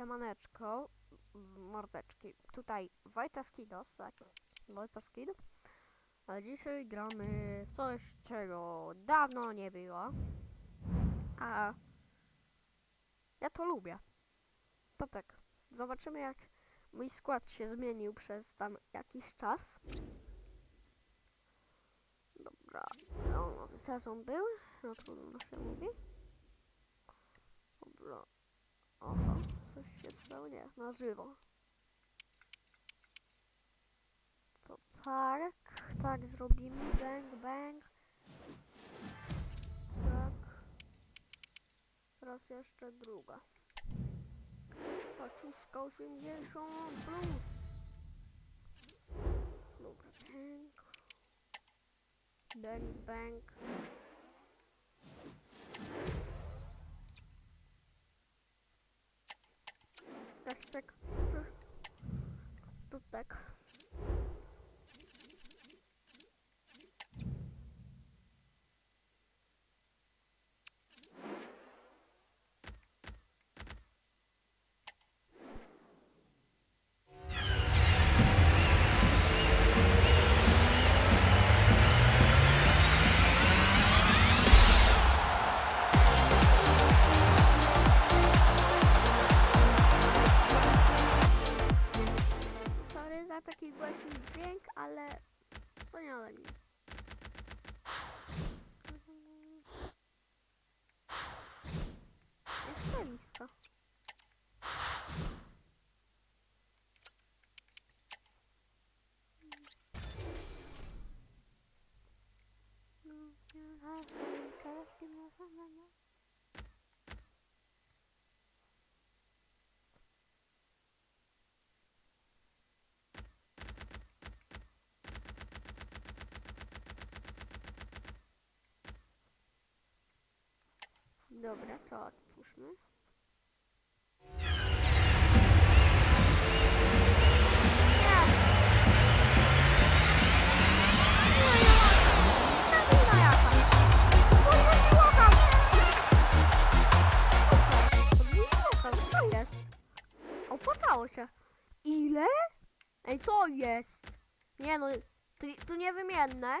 Siemaneczko, mordeczki. Tutaj Wojta Skidos, tak? Wojta Skid. A dzisiaj gramy coś, czego dawno nie było. A ja to lubię. To tak, zobaczymy jak mój skład się zmienił przez tam jakiś czas. Dobra, no, sezon był, no trudno się mówi. Dobra. Oho, stało? Nie, na żywo. To park, tak zrobimy, bang, bang. Tak. Teraz jeszcze druga. Paczuszka 80 plus. Dobra, bang. Bang, bang. Tak, tak. To Dobra, to otwórzmy. Opłacało się. Ile? Ej, co jest? Nie no, tu, tu niewymienne.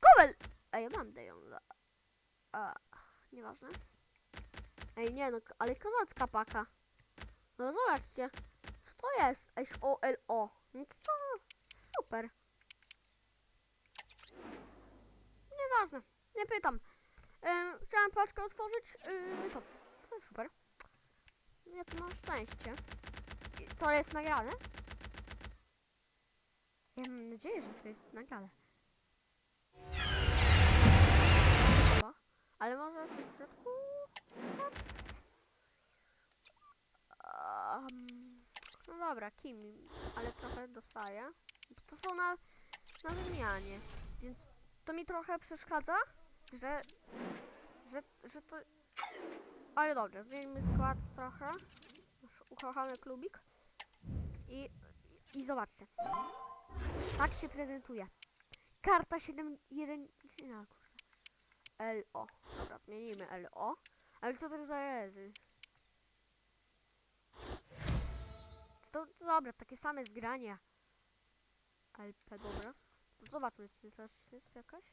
Kowel! Ej, ja mam ją za... A, nieważne. Ej, nie no, ale kozacka paka. No zobaczcie. Co to jest? H-O-L-O. No to super. Nieważne, nie pytam. Ym, chciałem paczkę otworzyć. Yy, dobrze, to jest super. Ja tu mam szczęście. I To jest nagrane? Ja mam nadzieję, że to jest nagrane. Ale może w środku? Um, no dobra, Kim, ale trochę dostaję. To są na, na wymianie, więc to mi trochę przeszkadza, że, że, że to... Ale dobrze, zmieńmy skład trochę. Nasz ukochany klubik. I, i zobaczcie. Tak się prezentuje. Karta 7, 1, no kurde. LO. Dobra, zmienimy LO. Ale co to za rezy? To, to dobra, takie same zgrania. LP, dobra. Zobaczmy, czy też jest jakaś.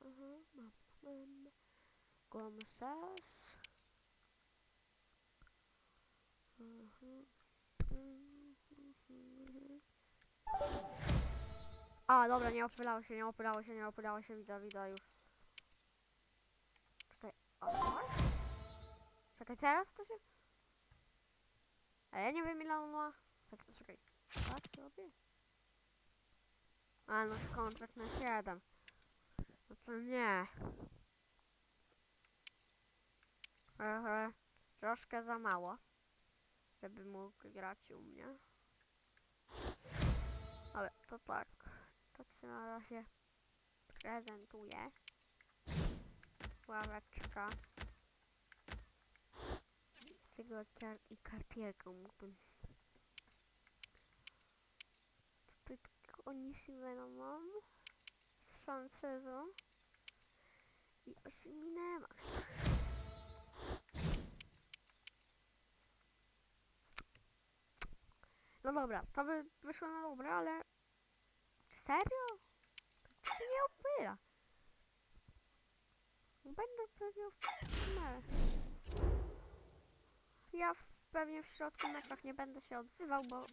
Aha, mam, mam. Gomses. Mhm. A, dobra, nie opylało się, nie opylało się, nie opylało się, widzę, widzę już. Czekaj, o, Czekaj, teraz to się... A ja nie wiem ile on ma... Czekaj, czekaj. Tak robię? A, no kontrakt na 7. No to nie. Trochę, troszkę za mało, żeby mógł grać u mnie. Ale to tak to co na razie prezentuję. Ławeczka. Tego i kartierką mógłbym. Tutaj tylko Nishimeno mam. Z Francezą. I Osiminem. No dobra, to by wyszło na dobre, ale Serio? To się nie opyla. Będę pewnie w me. Ja w, pewnie w środku meczach nie będę się odzywał, bo...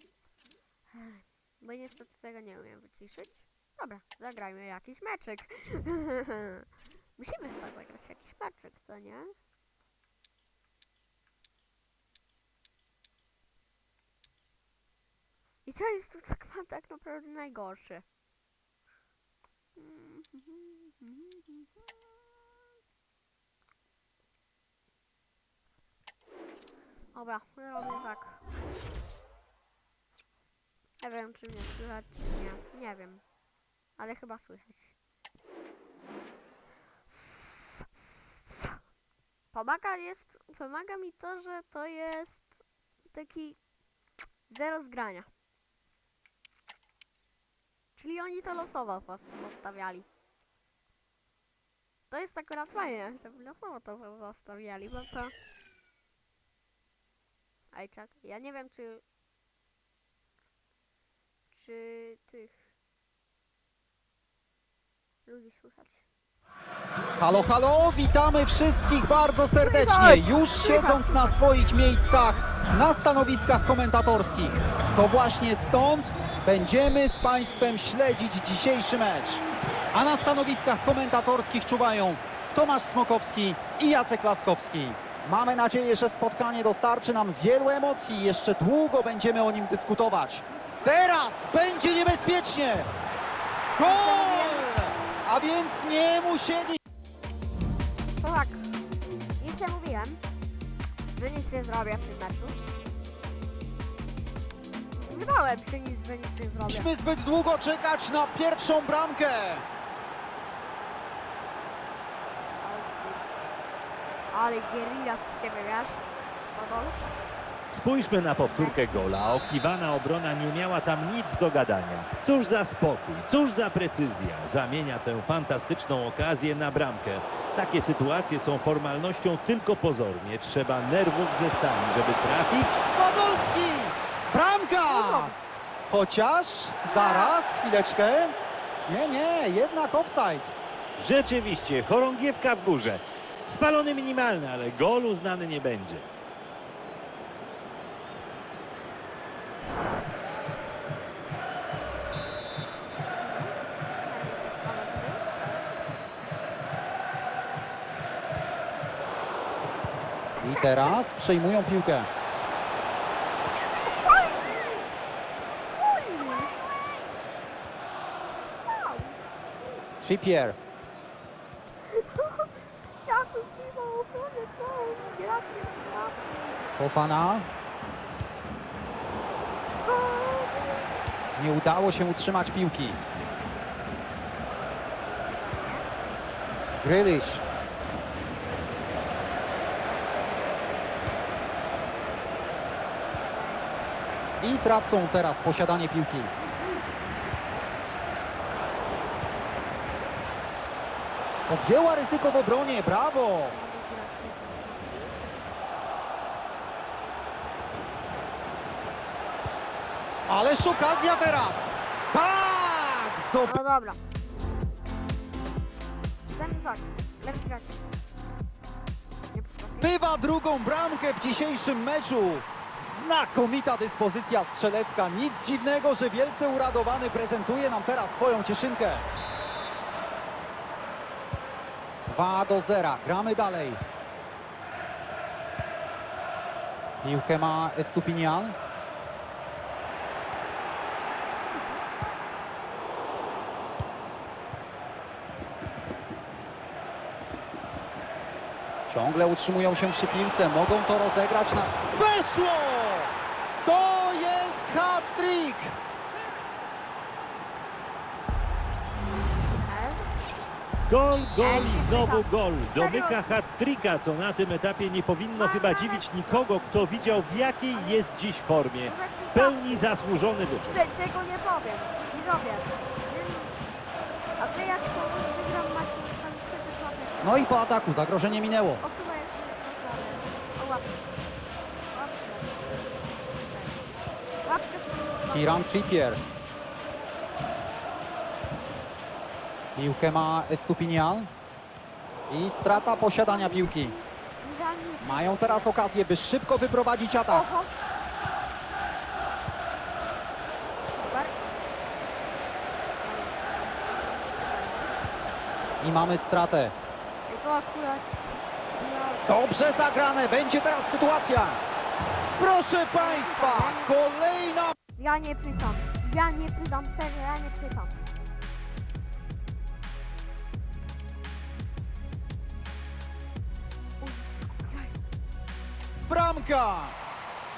Bo niestety tego nie umiem wyciszyć. Dobra, zagrajmy jakiś meczek. Musimy chyba zagrać jakiś meczek, co nie? I to jest tu tak, naprawdę najgorsze. Dobra, robię tak. Nie wiem, czy mnie słychać, czy nie. Nie wiem. Ale chyba słychać. Pomaga jest, pomaga mi to, że to jest taki zero zgrania. Czyli oni to losowo pos- postawiali. To jest akurat fajne, żeby losowo to zostawiali, bo to... Ej, czek, ja nie wiem czy... Czy tych... Ludzi słychać. Halo, halo, witamy wszystkich bardzo serdecznie. Już siedząc na swoich miejscach na stanowiskach komentatorskich. To właśnie stąd będziemy z Państwem śledzić dzisiejszy mecz. A na stanowiskach komentatorskich czuwają Tomasz Smokowski i Jacek Laskowski. Mamy nadzieję, że spotkanie dostarczy nam wielu emocji. Jeszcze długo będziemy o nim dyskutować. Teraz będzie niebezpiecznie. Gol! A więc nie musieli tak, nic nie mówiłem, że nic nie zrobię w tym meczu. Wydawałem się nic, że nic nie zrobię. Musimy zbyt długo czekać na pierwszą bramkę. Ale guerilla z ciebie, wiesz? Podol? Spójrzmy na powtórkę gola. Okiwana obrona nie miała tam nic do gadania. Cóż za spokój, cóż za precyzja. Zamienia tę fantastyczną okazję na bramkę. Takie sytuacje są formalnością tylko pozornie. Trzeba nerwów ze stali, żeby trafić. Chociaż, zaraz, chwileczkę. Nie, nie, jednak offside. Rzeczywiście, chorągiewka w górze. Spalony minimalny, ale gol uznany nie będzie. I teraz przejmują piłkę. Trippier. Fofana. Nie udało się utrzymać piłki. Grealish. I tracą teraz posiadanie piłki. Odjęła ryzyko w obronie, brawo! Ależ okazja teraz! Tak! Zdob... No dobra. Ten tak, lepiej. Bywa drugą bramkę w dzisiejszym meczu. Znakomita dyspozycja strzelecka. Nic dziwnego, że wielce uradowany prezentuje nam teraz swoją cieszynkę. 2 do 0. Gramy dalej. Piłkę ma Estupinian. Ciągle utrzymują się przy piłce, mogą to rozegrać na... Weszło! To jest hat-trick! Gol, gol i znowu gol. Domyka hat-tricka, co na tym etapie nie powinno chyba dziwić nikogo, kto widział w jakiej jest dziś formie. W pełni zasłużony wyczyn. Te, tego nie powiem. Nie robię. A ty jak to wygram. No i po ataku zagrożenie minęło. O, chyba jest O, łapkę. Łapkę. Łapkę. Kieran Trippier. Piłkę ma Estupinian. I strata posiadania piłki. Mają teraz okazję, by szybko wyprowadzić atak. Oho. I mamy stratę. Dobrze zagrane, będzie teraz sytuacja. Proszę Państwa, kolejna ja nie pytam. Ja nie pytam, serio, ja nie pytam. Bramka.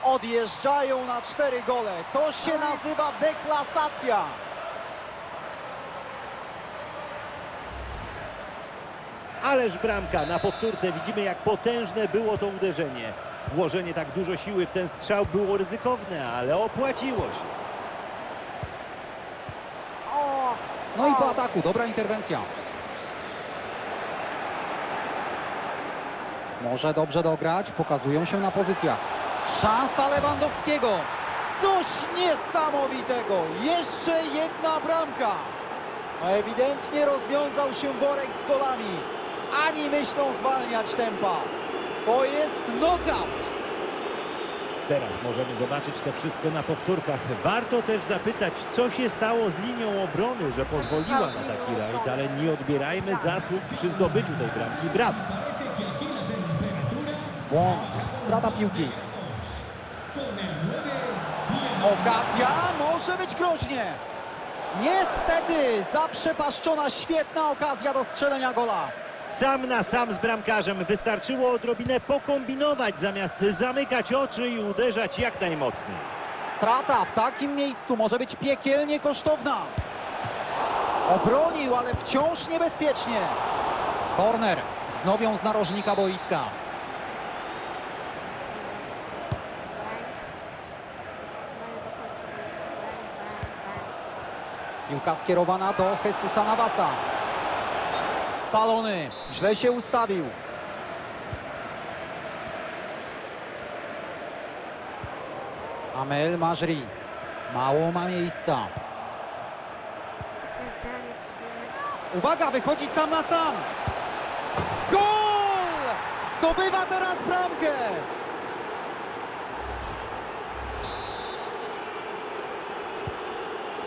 Odjeżdżają na cztery gole. To się nazywa deklasacja. Ależ bramka. Na powtórce widzimy, jak potężne było to uderzenie. Włożenie tak dużo siły w ten strzał było ryzykowne, ale opłaciło się. No i po ataku, dobra interwencja. Może dobrze dograć, pokazują się na pozycjach. Szansa Lewandowskiego. Coś niesamowitego. Jeszcze jedna bramka. No ewidentnie rozwiązał się worek z golami. Ani myślą zwalniać tempa. To jest knockout. Teraz możemy zobaczyć to wszystko na powtórkach. Warto też zapytać, co się stało z linią obrony, że pozwoliła na taki rajd, ale nie odbierajmy zasług przy zdobyciu tej bramki. Brawo! Błąd, strata piłki. Okazja może być groźnie. Niestety zaprzepaszczona świetna okazja do strzelenia gola. Sam na sam z bramkarzem wystarczyło odrobinę pokombinować, zamiast zamykać oczy i uderzać jak najmocniej. Strata w takim miejscu może być piekielnie kosztowna. Obronił, ale wciąż niebezpiecznie. Corner wznowią z narożnika boiska. Piłka skierowana do Jesusa Navasa. Spalony, źle się ustawił. Amel Majri. Mało ma miejsca. Uwaga, wychodzi sam na sam. Gol! Zdobywa teraz bramkę.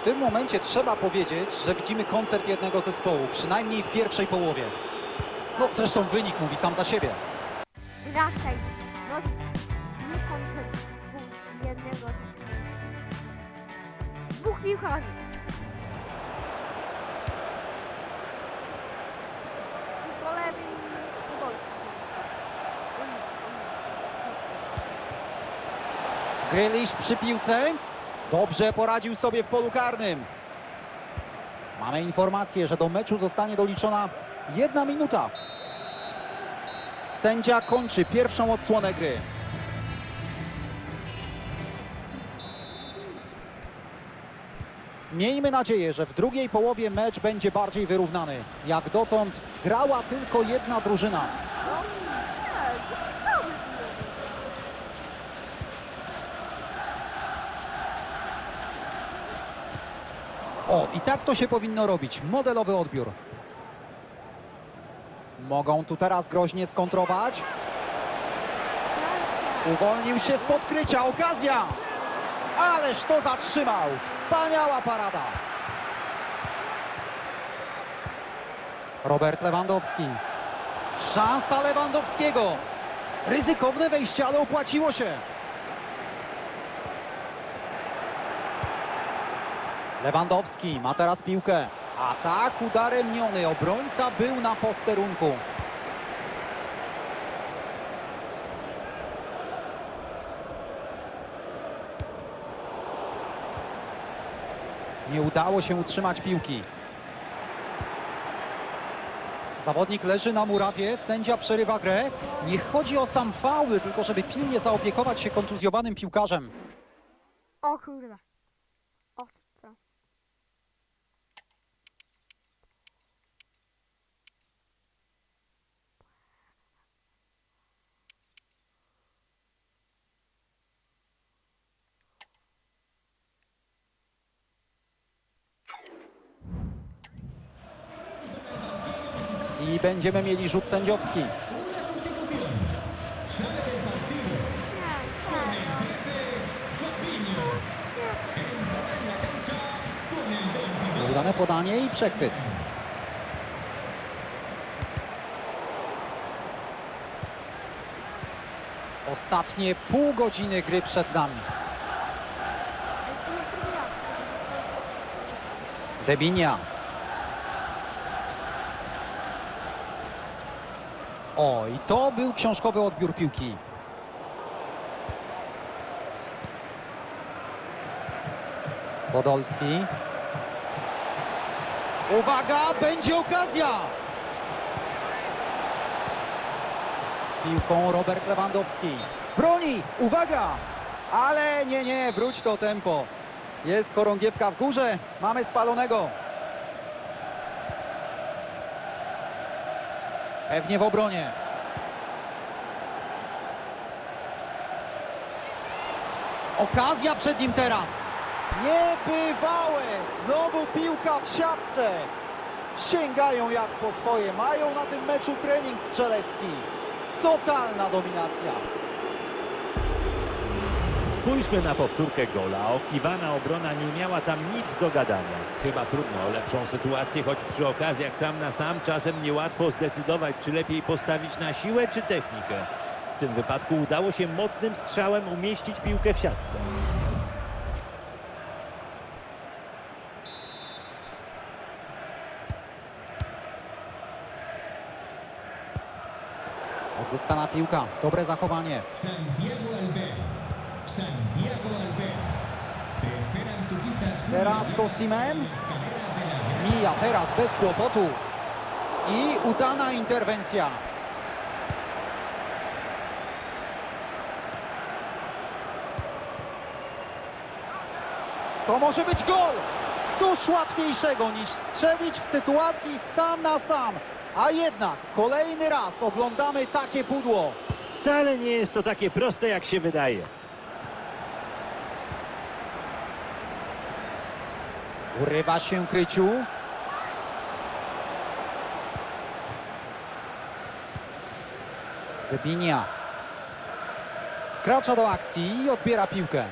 W tym momencie trzeba powiedzieć, że widzimy koncert jednego zespołu, przynajmniej w pierwszej połowie. No zresztą wynik mówi sam za siebie. Raczej. No, nie koncert dwóch, jednego zespołu. Dwóch piłkarzy. I. Grylisz przy piłce. Dobrze poradził sobie w polu karnym. Mamy informację, że do meczu zostanie doliczona jedna minuta. Sędzia kończy pierwszą odsłonę gry. Miejmy nadzieję, że w drugiej połowie mecz będzie bardziej wyrównany. Jak dotąd grała tylko jedna drużyna. No nie, zostały piłki. O, i tak to się powinno robić. Modelowy odbiór. Mogą tu teraz groźnie skontrować. Uwolnił się z podkrycia. Okazja! Ależ to zatrzymał. Wspaniała parada. Robert Lewandowski. Szansa Lewandowskiego. Ryzykowne wejście, ale opłaciło się. Lewandowski ma teraz piłkę. Atak udaremniony. Obrońca był na posterunku. Nie udało się utrzymać piłki. Zawodnik leży na murawie, sędzia przerywa grę. Nie chodzi o sam faul, tylko żeby pilnie zaopiekować się kontuzjowanym piłkarzem. O kurde. Ostro. Będziemy mieli rzut sędziowski. Udane podanie i przechwyt. Ostatnie pół godziny gry przed nami. Debinia. O, i to był książkowy odbiór piłki. Podolski. Uwaga, będzie okazja! Z piłką Robert Lewandowski. Broni, uwaga! Ale nie, nie, wróć to tempo. Jest chorągiewka w górze, mamy spalonego. Pewnie w obronie. Okazja przed nim teraz. Niebywałe! Znowu piłka w siatce. Sięgają jak po swoje. Mają na tym meczu trening strzelecki. Totalna dominacja. Spójrzmy na powtórkę gola. Okiwana obrona nie miała tam nic do gadania. Chyba trudno o lepszą sytuację, choć przy okazjach sam na sam czasem niełatwo zdecydować, czy lepiej postawić na siłę, czy technikę. W tym wypadku udało się mocnym strzałem umieścić piłkę w siatce. Odzyskana piłka. Dobre zachowanie. Santiago Albert. Te esperan tus citas Teraz Sosimen. Mija teraz bez kłopotu. I udana interwencja. To może być gol! Cóż łatwiejszego niż strzelić w sytuacji sam na sam. A jednak kolejny raz oglądamy takie pudło. Wcale nie jest to takie proste, jak się wydaje. Urywa się Kryciu. Wybinia. Wkracza do akcji i odbiera piłkę.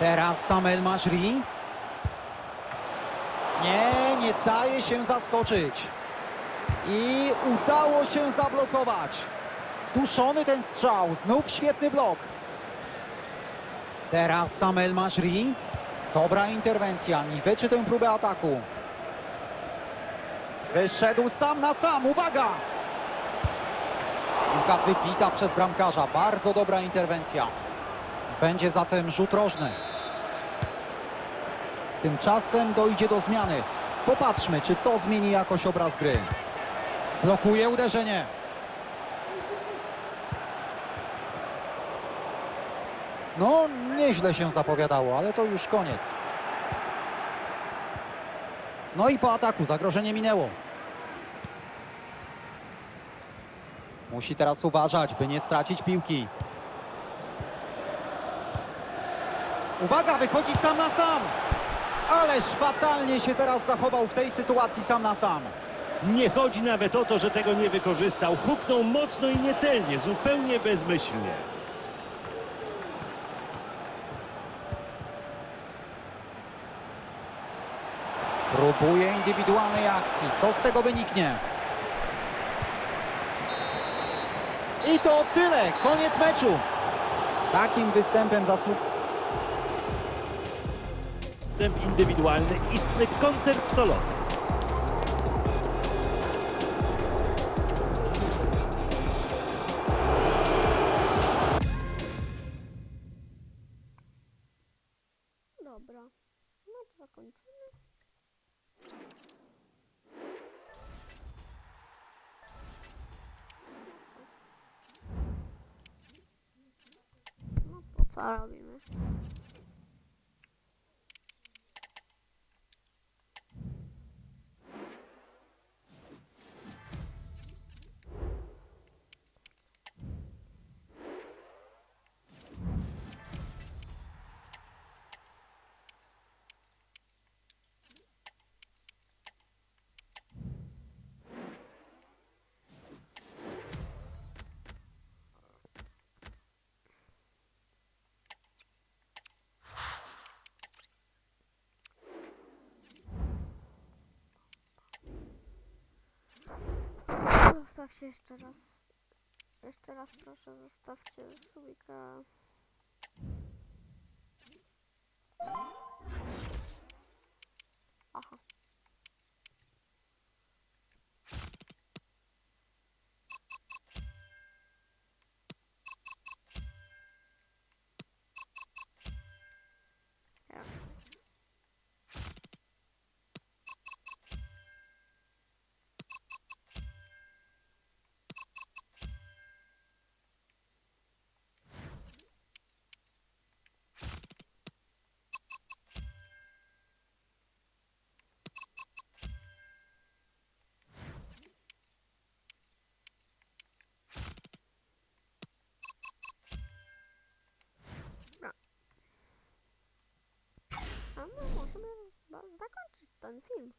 Teraz Samuel Majri. Nie, nie daje się zaskoczyć. I udało się zablokować. Zduszony ten strzał, znów świetny blok. Teraz Samuel Majri. Dobra interwencja, niweczy tę próbę ataku. Wyszedł sam na sam, uwaga! Piłka wybita przez bramkarza, bardzo dobra interwencja. Będzie zatem rzut rożny. Tymczasem dojdzie do zmiany. Popatrzmy, czy to zmieni jakoś obraz gry. Blokuje uderzenie. No, nieźle się zapowiadało, ale to już koniec. No i po ataku zagrożenie minęło. Musi teraz uważać, by nie stracić piłki. Uwaga, wychodzi sam na sam. Ależ fatalnie się teraz zachował w tej sytuacji sam na sam. Nie chodzi nawet o to, że tego nie wykorzystał. Huknął mocno i niecelnie, zupełnie bezmyślnie. Próbuje indywidualnej akcji. Co z tego wyniknie? I to tyle. Koniec meczu. Takim występem zasług... Wstęp indywidualny, istny koncert solowy. No zostawcie jeszcze raz. Jeszcze raz proszę, zostawcie słowika. A no, możemy ba- zakończyć ten film.